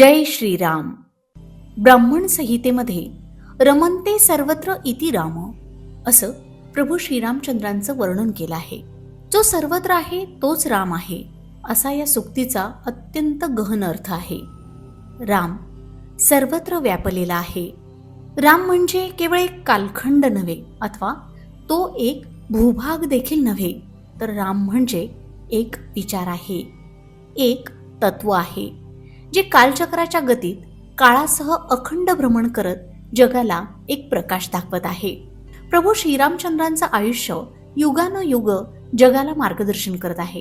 जय श्रीराम. ब्राह्मण संहितेमध्ये रमनते सर्वत्र इति राम असं प्रभू श्रीरामचंद्रांचं वर्णन केलं आहे. जो सर्वत्र आहे तोच राम आहे असा या सुक्तीचा अत्यंत गहन अर्थ आहे. राम सर्वत्र व्यापलेला आहे. राम म्हणजे केवळ एक कालखंड नव्हे अथवा तो एक भूभाग देखील नव्हे तर राम म्हणजे एक विचार आहे एक तत्व आहे. जे कालचक्राच्या गतीत काळासह अखंड भ्रमण करत जगाला एक प्रकाश दाखवत आहे. प्रभू श्रीरामचंद्रांचं आयुष्य युगानुयुग जगाला मार्गदर्शन करत आहे.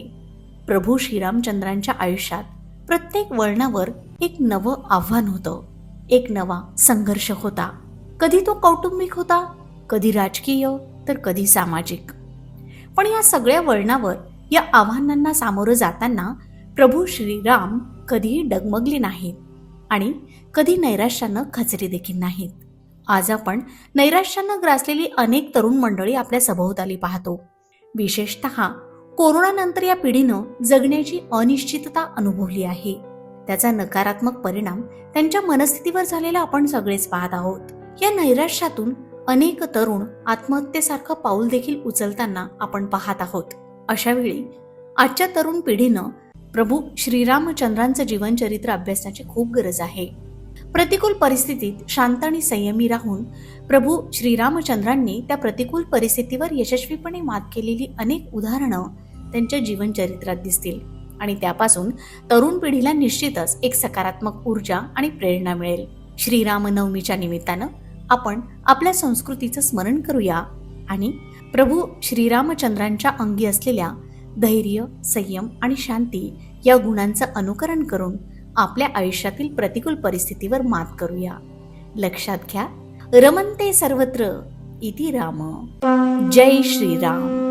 प्रभू श्रीरामचंद्रांच्या आयुष्यात प्रत्येक वळणावर एक नवं आव्हान होतं. एक नवा संघर्ष होता. कधी तो कौटुंबिक होता कधी राजकीय तर कधी सामाजिक. पण या सगळ्या वळणावर या आव्हानांना सामोरं जाताना प्रभू श्रीराम कधीही डगमगली नाहीत आणि कधी नैराश्यानं खचली देखील नाहीत. आज आपण नैराश्यानं ग्रासलेली अनेक तरुण मंडळी आपल्या सभोवताली पाहतो. विशेषत कोरोनानंतर या पिढीनं जगण्याची अनिश्चितता अनुभवली आहे. त्याचा नकारात्मक परिणाम त्यांच्या मनस्थितीवर झालेला आपण सगळेच पाहत आहोत. या नैराश्यातून अनेक तरुण आत्महत्येसारखं पाऊल देखील उचलताना आपण पाहत आहोत. अशा वेळी आजच्या तरुण पिढीनं प्रभू श्रीरामचंद्रांचं जीवनचरित्र अभ्यासण्याची खूप गरज आहे. प्रतिकूल परिस्थितीत शांत आणि संयमी राहून प्रभू श्रीरामचंद्रांनी त्या प्रतिकूल परिस्थितीवर यशस्वीपणे मात केलेली अनेक उदाहरणं त्यांच्या जीवनचरित्रात दिसतील. आणि त्यापासून तरुण पिढीला निश्चितच एक सकारात्मक ऊर्जा आणि प्रेरणा मिळेल. श्रीरामनवमीच्या निमित्तानं आपण आपल्या संस्कृतीचं स्मरण करूया. आणि प्रभू श्रीरामचंद्रांच्या अंगी असलेल्या धैर्य संयम आणि शांती या गुणांचं अनुकरण करून आपल्या आयुष्यातील प्रतिकूल परिस्थितीवर मात करूया. लक्षात घ्या रमनते सर्वत्र इति राम. जय श्रीराम.